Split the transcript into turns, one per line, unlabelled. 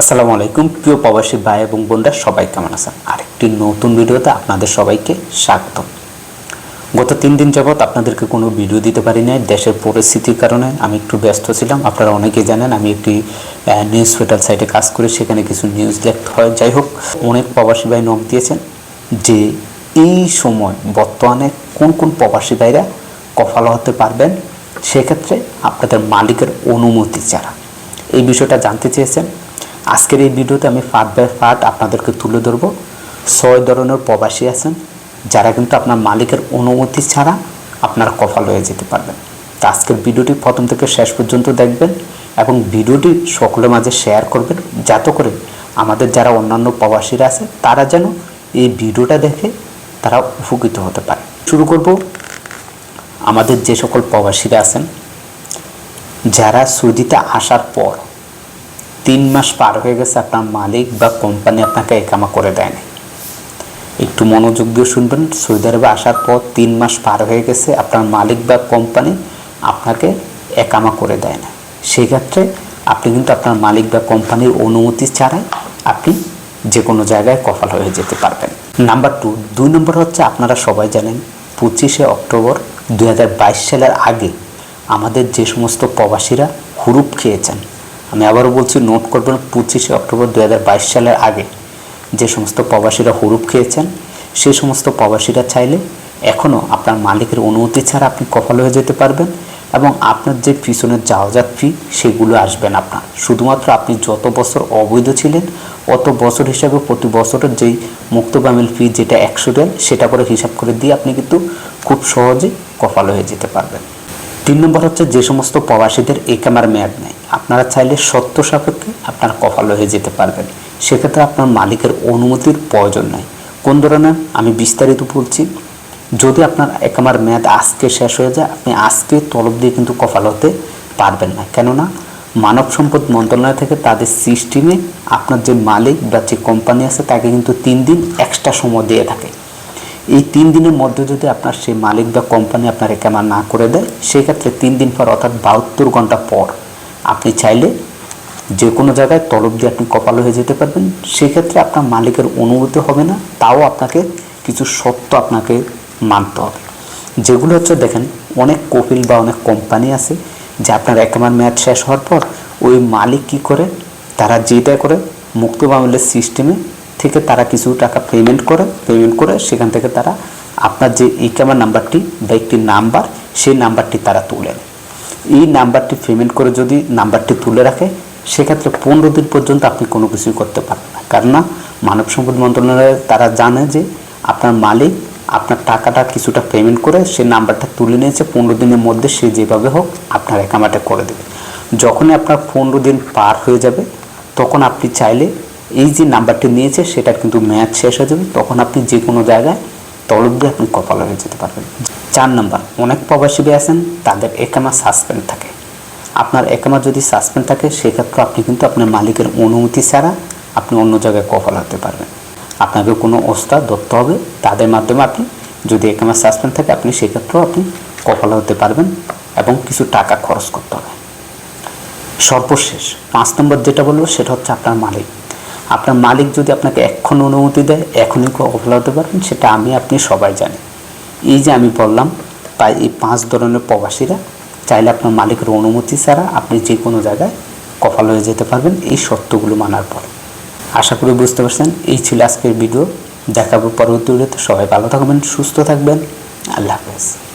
আসসালামু আলাইকুম, প্রিয় প্রবাসী ভাই এবং বোনরা, সবাই কেমন আছেন? আরেকটি নতুন ভিডিওতে আপনাদের সবাইকে স্বাগত গত তিন দিন যাবৎ আপনাদেরকে কোনো ভিডিও দিতে পারি নাই, দেশের পরিস্থিতির কারণে আমি একটু ব্যস্ত ছিলাম। আপনারা অনেকেই জানেন, আমি একটি নিউজ পোর্টাল সাইটে কাজ করি, সেখানে কিছু নিউজ লিখতে হয়। যাই হোক, অনেক প্রবাসী ভাই নক দিয়েছেন যে এই সময় বর্তমানে কোন কোন প্রবাসী ভাইরা কফালো হতে পারবেন, সেক্ষেত্রে আপনাদের মালিকের অনুমতি ছাড়া। এই বিষয়টা জানতে চেয়েছেন। আজকের এই ভিডিওতে আমি ফার্ট বাই ফার্ট আপনাদেরকে তুলে ধরবো। ছয় ধরনের প্রবাসী আছেন, যারা কিন্তু আপনার মালিকের অনুমতি ছাড়া আপনার কফাল হয়ে যেতে পারবেন। তো আজকের ভিডিওটি প্রথম থেকে শেষ পর্যন্ত দেখবেন এবং ভিডিওটি সকলের মাঝে শেয়ার করবেন, যাতে করে আমাদের যারা অন্যান্য প্রবাসীরা আছে, তারা যেন এই ভিডিওটা দেখে তারা উপকৃত হতে পারে। শুরু করব। আমাদের যে সকল প্রবাসীরা আছেন, যারা সৌদিতে আসার পর তিন মাস পার হয়ে গেছে আপনার মালিক বা কোম্পানি আপনাকে একামা করে দেয়নি। একটু মনোযোগ দিয়ে শুনবেন, সৌদি আরবে আসার পর তিন মাস পার হয়ে গেছে আপনার মালিক বা কোম্পানি আপনাকে একামা করে দেয় না সেক্ষেত্রে আপনি কিন্তু আপনার মালিক বা কোম্পানির অনুমতি ছাড়াই আপনি যে কোনো জায়গায় কফাল হয়ে যেতে পারবেন। নাম্বার টু, দুই নম্বর হচ্ছে আপনারা সবাই জানেন, পঁচিশে অক্টোবর দু হাজার বাইশ সালের আগে আমাদের যে সমস্ত প্রবাসীরা হুরুপ খেয়েছেন আমি আবারও বলছি, নোট করবেন পঁচিশে অক্টোবর দু হাজার বাইশ সালের আগে যে সমস্ত প্রবাসীরা হরুপ খেয়েছেন সেই সমস্ত প্রবাসীরা চাইলে এখনও আপনার মালিকের অনুমতি ছাড়া আপনি কপাল হয়ে যেতে পারবেন এবং আপনার যে পিছনের যাওয়াজাত ফি সেগুলো আসবেন আপনার। শুধুমাত্র আপনি যত বছর অবৈধ ছিলেন, অত বছর হিসাবে প্রতি বছরের যেই মুক্তবামিল ফি যেটা একশো রিয়াল সেটা করে হিসাব করে দিয়ে আপনি কিন্তু খুব সহজে কপাল হয়ে যেতে পারবেন। তিন নম্বর হচ্ছে যে সমস্ত প্রবাসীদের একামার মেয়াদ নেই। আপনারা চাইলে সত্য সাপেক্ষে আপনার কপাল হয়ে যেতে পারবেন। সেক্ষেত্রে আপনার মালিকের অনুমতির প্রয়োজন নাই। কোন ধরনের? আমি বিস্তারিত বলছি। যদি আপনার একামার মেয়াদ আজকে শেষ হয়ে যায়, আপনি আজকে তলব দিয়ে কিন্তু কপাল হতে পারবেন না। কেননা, মানব সম্পদ মন্ত্রণালয় থেকে তাদের সিস্টেমে আপনার যে মালিক বা যে কোম্পানি আছে, তাকে কিন্তু তিন দিন এক্সট্রা সময় দিয়ে থাকে। এই তিন দিনের মধ্যে যদি আপনার সেই মালিক বা কোম্পানি আপনার একামা না করে দেয়, সেক্ষেত্রে তিন দিন পর অর্থাৎ বাহাত্তর ঘণ্টা পর আপনি চাইলে যে কোনো জায়গায় তলব দিয়ে আপনি কপাল হয়ে যেতে পারবেন। সেক্ষেত্রে আপনার মালিকের অনুমতি হবে না, তাও আপনাকে কিছু সত্য আপনাকে মানতে হবে। যেগুলো হচ্ছে দেখেন, অনেক কপিল বা অনেক কোম্পানি আছে যে আপনার একামার মেয়াদ শেষ হওয়ার পর ওই মালিক কি করে? তারা যেটা করে, মুক্ত মামলের সিস্টেমে থেকে তারা কিছু টাকা পেমেন্ট করে পেমেন্ট করে সেখান থেকে তারা আপনার যে ইকামার নাম্বারটি বা একটি নাম্বার সেই নাম্বারটি তারা তুলে নেয়। এই নাম্বারটি পেমেন্ট করে যদি নাম্বারটি তুলে রাখে, সেক্ষেত্রে পনেরো দিন পর্যন্ত আপনি কোনো কিছুই করতে পারবেন না। কারণ না মানব সম্পদ মন্ত্রণালয়ে তারা জানে যে আপনার মালিক আপনার টাকাটা কিছুটা পেমেন্ট করে সে নাম্বারটা তুলে নিয়েছে, পনেরো দিনের মধ্যে সে যেভাবে হোক আপনার অ্যাকাউন্টে করে দেবে। যখনই আপনার পনেরো দিন পার হয়ে যাবে, তখন আপনি চাইলে এই যে নাম্বারটি নিয়েছে, সেটার কিন্তু ম্যাচ শেষ হয়ে যাবে। তখন আপনি যে কোনো জায়গায় তলব দিয়ে আপনি কপাল যেতে পারবেন। চার নাম্বার, অনেক প্রবাসী আছেন, তাদের একামা সাসপেন্ড থাকে। আপনার একামা যদি সাসপেন্ড থাকে, সেক্ষেত্রে আপনি কিন্তু আপনার মালিকের অনুমতি ছাড়া আপনি অন্য জায়গায় কপাল হতে পারবেন। আপনাকে কোনো ওস্তাদ ধরতে হবে, তাদের মাধ্যমে আপনি যদি একামা সাসপেন্ড থাকে, আপনি সেক্ষেত্রেও আপনি কপাল হতে পারবেন এবং কিছু টাকা খরচ করতে হবে। সর্বশেষ, পাঁচ নম্বর যেটা বলব, সেটা হচ্ছে আপনার মালিক। আপনার মালিক যদি আপনাকে এক্ষণ অনুমতি দেয়, এখনই কফল হতে পারবেন, সেটা আমি, আপনি সবাই জানি এই যে আমি বললাম, তাই এই পাঁচ ধরনের প্রবাসীরা চাইলে আপনার মালিকের অনুমতি ছাড়া আপনি যে কোনো জায়গায় কফাল হয়ে যেতে পারবেন, এই সত্যগুলো মানার পর। আশা করি বুঝতে পারছেন, এই ছিল আজকের ভিডিও। দেখাবো পরবর্তী ভিডিওতে। সবাই ভালো থাকবেন, সুস্থ থাকবেন। আল্লাহ হাফেজ।